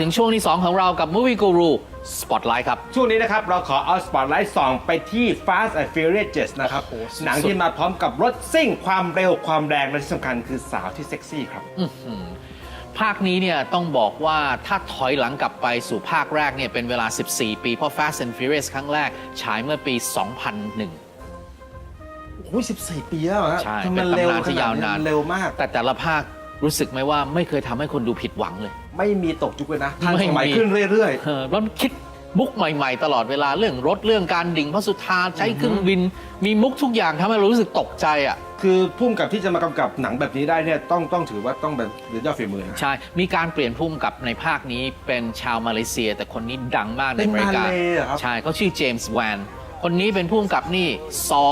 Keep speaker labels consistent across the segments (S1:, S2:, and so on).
S1: ถึงช่วงที่ 2 ของเรากับ Movie Guru Spotlight ครับ
S2: ช่วงนี้นะครับ เราขอเอาสปอตไลท์ส่องไปที่ Fast and Furious 7นะครับ
S1: โอ้โหสุดๆ
S2: หนังที่มาพร้อมกับรถซิ่งความเร็วความแรง และที่สำคัญคือสาวที่เซ็กซี่ครับ
S1: ภาคนี้เนี่ยต้องบอกว่าถ้าถอยหลังกลับไปสู่ภาคแรกเนี่ยเป็นเวลา 14 ปี เพราะ Fast and Furious ครั้งแรก ฉายเมื่อปี 2001
S2: โอ้ย14ปีแล้วเหรอฮะ
S1: ใช่
S2: ทำไม
S1: เป็น
S2: เร็ว
S1: ตำนานที่ยาวนาน
S2: เร็วมาก
S1: แต่แต่ละภาครู้สึกไหมว่าไม่เคยทำให้คนดูผิดหวังเลย
S2: ไม่มีตกยุคเลยนะทัน
S1: ไม่
S2: สมัย
S1: มี
S2: ขึ้นเรื่อย
S1: เออแล้วคิดมุกใหม่ๆ ตลอดเวลาเรื่องรถเรื่องการดิ่งพระสุธาใช้เครื่องบิน มีมุกทุกอย่างทำให้เรารู้สึกตกใจอะ
S2: ๆคือพุ่มกับที่จะมากำกับหนังแบบนี้ได้เนี่ยต้องต้องถือว่าต้องเป็นยอดฝีมือนะ
S1: ใช่ มีการเปลี่ยนพุ่มกับในภาคนี้เป็นชาวมาเลเซีย แต่คนนี้ดังมากในอเมริกา
S2: เป็นมาเลเหรอครับ
S1: ใช่เขาชื่อเจมส์แวนคนนี้เป็นพุ่มกับนี่ซอ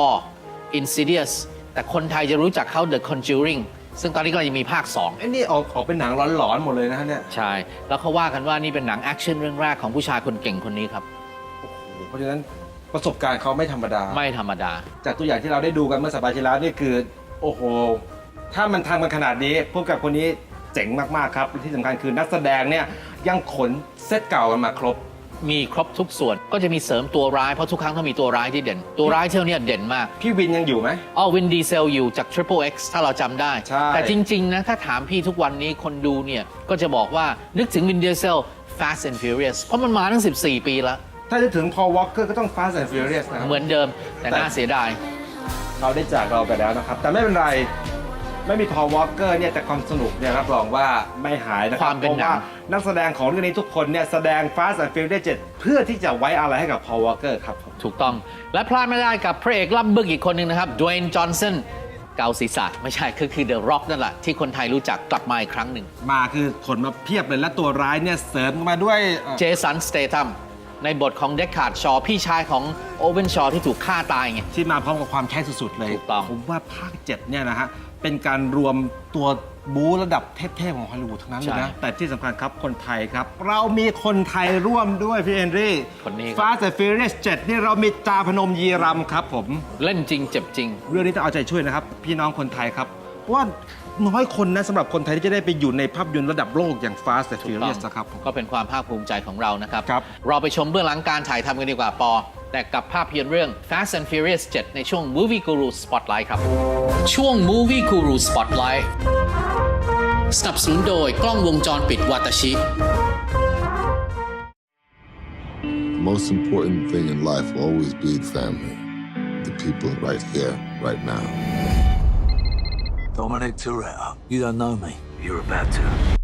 S1: Insidious แต่คนไทยจะรู้จักเขา The Conjuring ซึ่งตอนนี้ก็ยังมีภาค 2
S2: ไอ้นี่ออกออกเป็นหนังหลอนๆหมดเลยนะฮะเนี่ย
S1: ใช่ แล้วเขาว่ากันว่านี่เป็นหนังแอคชั่นเรื่องแรกของผู้ชายคนเก่งคนนี้ครับ
S2: เพราะฉะนั้นประสบการณ์เขาไม่ธรรมดา
S1: ไม่ธรรมดา
S2: จากตัวอย่างที่เราได้ดูกันเมื่อสัปดาห์ที่แล้วนี่คือ โอ้โห ถ้ามันทำกันขนาดนี้พวกกับคนนี้เจ๋งมากๆครับที่สำคัญคือนักแสดงเนี่ยยังขนเซตเก่ากันมาครบ
S1: มีครบทุกส่วน ก็จะมีเสริมตัวร้ายเพราะทุกครั้งต้องมีตัวร้ายที่เด่น ตัวร้ายเที่ยวเนี้เด่นมาก
S2: พี่วินยังอยู่ไหม
S1: อ๋อวินดีเซลอยู่จาก Triple X ถ้าเราจำได้
S2: ใช่
S1: แต่จริง ๆ นะ ถ้าถามพี่ทุกวันนี้คนดูเนี่ย ก็จะบอกว่านึกถึงวินดีเซล Fast and Furious เพราะมันมาตั้ง 14 ปีแล้ว
S2: ถ้าจะถึงพอวอลเกอร์ก็ต้อง Fast and Furious นะครับ
S1: เหมือนเดิมแต่น่าเสียดาย
S2: เขาได้จากเราไปแล้วนะครับ แต่ไม่เป็นไร ไม่มีพอวอลเกอร์เนี่ยแต่ความสนุกเนี่ยรับรองว่าไม่หายนะครั
S1: ความเป็น
S2: เพราะ
S1: หนั
S2: ว่างนักแสดงของเรื่องนี้ทุกคนเนี่ยแสดง Fast and Furious 7เพื่อที่จะไว้อะไรให้กับพอวอลเกอร์ครับผม
S1: ถูกต้อง และพลาดไม่ได้กับพระเอกล่ำบึกอีกคนหนึ่งนะครับด w วย n จอห์นสันเกาศีรษะไม่ใช่คือคือ The Rock นั่นแหละ ที่คนไทยรู้จักกลับมาอีกครั้งหนึ่ง
S2: มาคือขนมาเพียบเลยและตัวร้ายเนี่ยเสริมมาด้วยเอ่อ
S1: เจสันสเตทัม ในบทของเดคคาร์ดชอพี่ชายของโอเวนชอที่ถูกฆ่าตายไง
S2: ที่มาพร้อมกับความแค้นสุดๆเลย
S1: ถูกต้อง
S2: ผมว่าภาค 7 เนี่ยนะฮะ เป็นการรวมตัวบูระดับเทพๆของฮอลลีวูดทั้งนั้นเลยนะแต่ที่สำคัญครับคนไทยครับ เรามีคนไทยร่วมด้วยพี่เอนรี่
S1: คนนี้ครับ
S2: Fast and Furious 7นี่เรามีจาพนมยีรำครับผม
S1: เล่นจริงเจ็บจริง
S2: เรื่องนี้ต้องเอาใจช่วยนะครับ พี่น้องคนไทยครับเพราะ ว่าน้อยคนนะสำหรับคนไทยที่จะได้ไปอยู่ในภาพยนตร์ระดับโลกอย่าง Fast and
S1: ถูกต้อง
S2: Furious นะครับผม
S1: ก็เป็นความภาคภูมิใจของเรานะครับ
S2: ครับ
S1: เราไปชมเบื้องหลังการถ่ายทำกันดีกว่าปอ แต่กับภาพยนตร์เรื่อง Fast and Furious 7 ในช่วง Movie Guru Spotlight ครับ ช่วง Movie Guru Spotlight สนับสนุนโดยกล้องวงจรปิดวัตชิ
S3: The most important thing in life will always be family. The people right here, right now.
S4: Dominic Toretto. You don't know me. You're about to.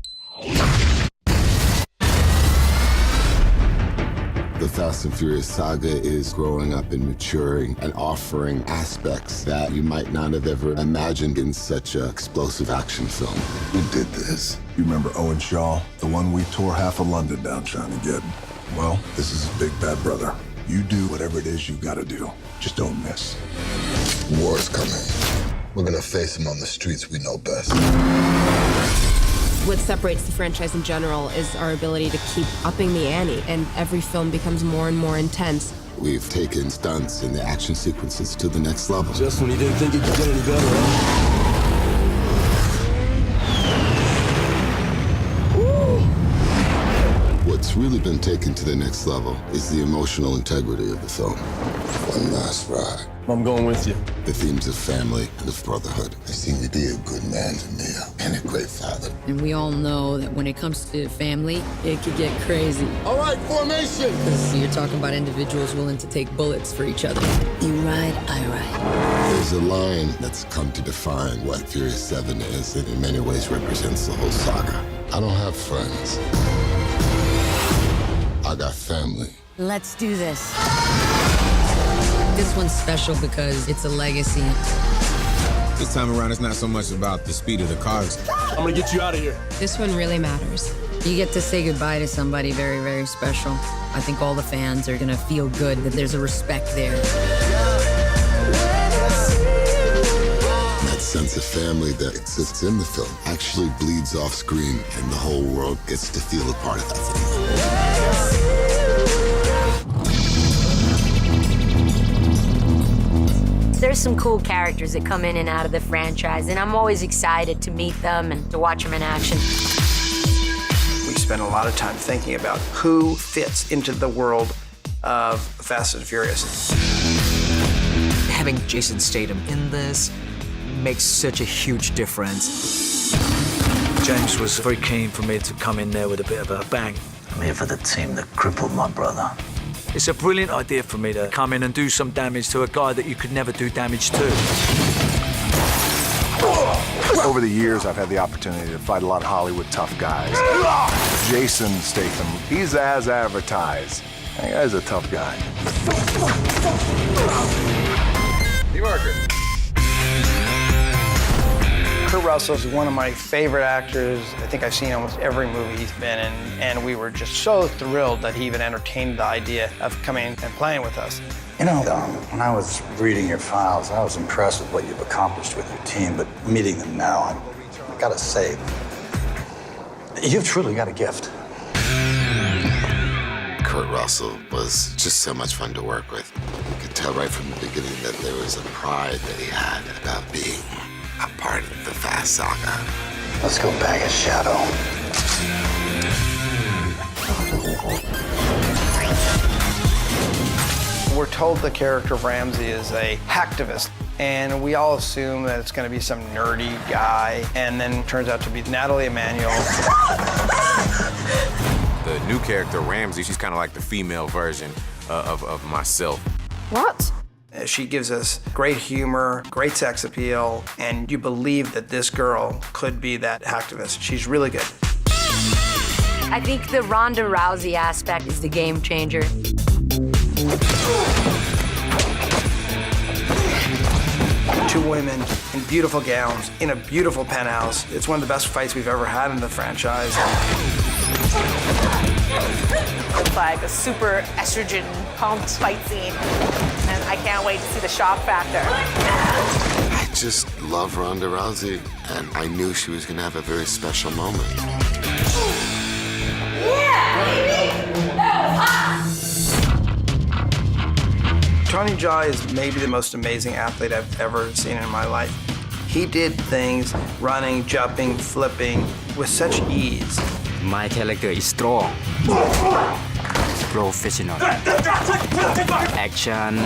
S3: The Fast and Furious saga is growing up and maturing and offering aspects that you might not have ever imagined in such an explosive action film.
S5: Who did this? You remember Owen Shaw? The one we tore half of London down trying to get. Well, this is his big bad brother. You do whatever it is you gotta do. Just don't miss.
S3: War is coming. We're gonna face him on the streets we know best.
S6: What separates the franchise in general is our ability to keep upping the ante, and every film becomes more and more intense.
S3: We've taken stunts and the action sequences to the next level.
S4: Just when you didn't think it could get any better,
S3: really been taken to the next level is the emotional integrity of the film. One last ride.
S4: I'm going with you.
S3: The themes of family and of brotherhood. I seen you be a good man to me and a great father.
S7: And we all know that when it comes to family, it could get crazy.
S3: All right, formation!
S7: Because you're talking about individuals willing to take bullets for each other. You ride, I ride.
S3: There's a line that's come to define what Furious 7 is and in many ways represents the whole saga. I don't have friends. I got family.
S7: Let's do this. This one's special because it's a legacy.
S8: This time around, it's not so much about the speed of the cars.
S4: I'm gonna get you out of here.
S6: This one really matters.
S7: You get to say goodbye to somebody very, very special. I think all the fans are gonna feel good that there's a respect there.
S3: That sense of family that exists in the film actually bleeds off screen, and the whole world gets to feel a part of that family.
S9: There's some cool characters that come in and out of the franchise, and I'm always excited to meet them and to watch them in action.
S4: We
S10: spend a lot of time thinking about who fits into the world of Fast and Furious.
S11: Having Jason Statham in this makes such a huge difference.
S12: James was very keen for me to come in there with a bit of a bang.
S13: I'm here for the team that crippled my brother.
S12: It's a brilliant idea for me to come in and do some damage to a guy that you could never do damage to.
S5: Over the years, I've had the opportunity to fight a lot of Hollywood tough guys. Jason Statham, he's as advertised. That guy's a tough guy.
S10: Russell is one of my favorite actors. I think I've seen almost every movie he's been in, and we were just so thrilled that he even entertained the idea of coming and playing with us.
S13: You know, um, when I was reading your files, I was impressed with what you've accomplished with your team, but meeting them now, I, I gotta say, you've truly got a gift.
S3: Kurt Russell was just so much fun to work with. You could tell right from the beginning that there was a pride that he had about being a part of the Fast Saga.
S13: Let's go bag a shadow.
S10: We're told the character of Ramsey is a hacktivist, and we all assume that it's going to be some nerdy guy, and then it turns out to be Natalie Emanuel.
S8: The new character, Ramsey, she's kind of like the female version uh, of, of myself.
S6: What?
S10: She gives us great humor, great sex appeal, and you believe that this girl could be that hacktivist. She's really good.
S9: I think the Ronda Rousey aspect is the game changer.
S10: Two women in beautiful gowns in a beautiful penthouse. It's one of the best fights we've ever had in the franchise.
S14: It's like a super estrogen pumped fight scene. And I can't wait to see the shock factor.
S3: I just love Ronda Rousey, and I knew she was going to have a very special moment. Yeah, baby!
S10: Tony Jaa is maybe the most amazing athlete I've ever seen in my life. He did things running, jumping, flipping with such ease.
S11: My character is strong, professional, action.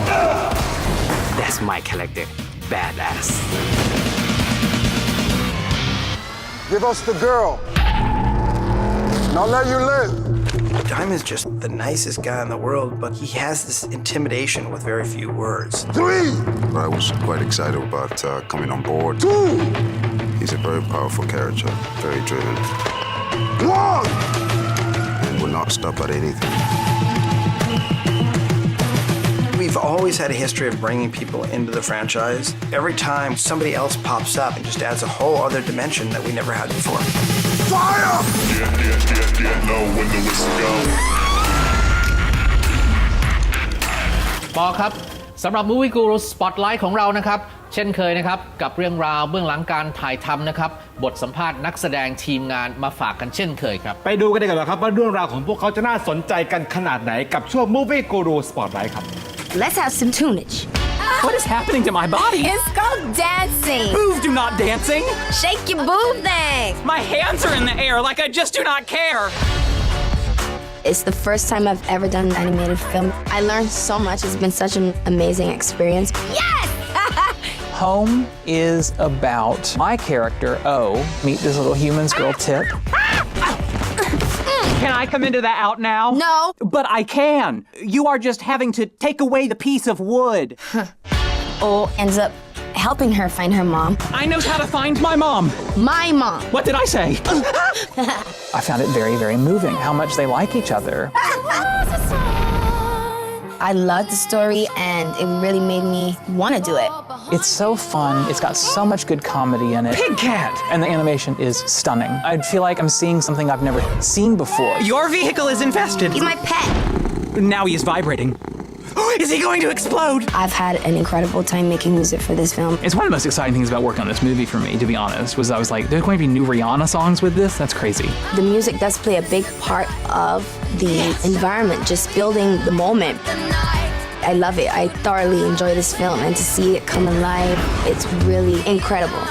S11: That's my character, badass.
S5: Give us the girl. And I'll let you live.
S10: Diamond's just the nicest guy in the world, but he has this intimidation with very few words.
S5: Three. I was quite excited about uh, coming on board. Two. He's a very powerful character, very driven, One and will not stop at anything.
S10: We've always had a history of bringing people into the franchise. Every time somebody else pops up and just adds a whole other dimension that we never had before.
S5: Fire!
S1: know when the whistle go. ปอครับสำหรับ Movie Guru Spotlight ของเรานะครับ เช่นเคยนะครับ กับเรื่องราวเบื้องหลังการถ่ายทำนะครับ บทสัมภาษณ์นักแสดงทีมงานมาฝากกันเช่นเคยครับ
S2: ไปดูกันดีกว่าครับ ว่าเรื่องราวของพวกเขาจะน่าสนใจกันขนาดไหนกับช่วง Movie Guru Spotlight ครับ
S9: Let's have some tunage.
S11: What is happening to my body?
S6: It's called dancing.
S11: Boobs do not dancing.
S6: Shake your boob thing.
S11: My hands are in the air like I just do not care.
S6: It's the first time I've ever done an animated film. I learned so much. It's been such an amazing experience. Yes!
S11: Home is about my character, O, meet this little humans girl, Tip. Can I come into that out now?
S6: No.
S11: But I can. You are just having to take away the piece of wood.
S6: O ends up helping her find her mom.
S11: I knows how to find my mom.
S6: My mom.
S11: What did I say? I found it very, very moving how much they like each other.
S6: Oh, I loved the story and it really made me want to do it.
S11: It's so fun. It's got so much good comedy in it. Pig Cat! And the animation is stunning. I feel like I'm seeing something I've never seen before. Your vehicle is infested.
S6: He's my pet.
S11: Now he is vibrating. Is he going to explode?
S6: I've had an incredible time making music for this film.
S11: It's one of the most exciting things about working on this movie for me, to be honest, was I was like, there's going to be new Rihanna songs with this? That's crazy.
S6: The music does play a big part of the yes. environment, just building the moment. I love it. I thoroughly enjoy this film, and to see it come alive, it's really incredible.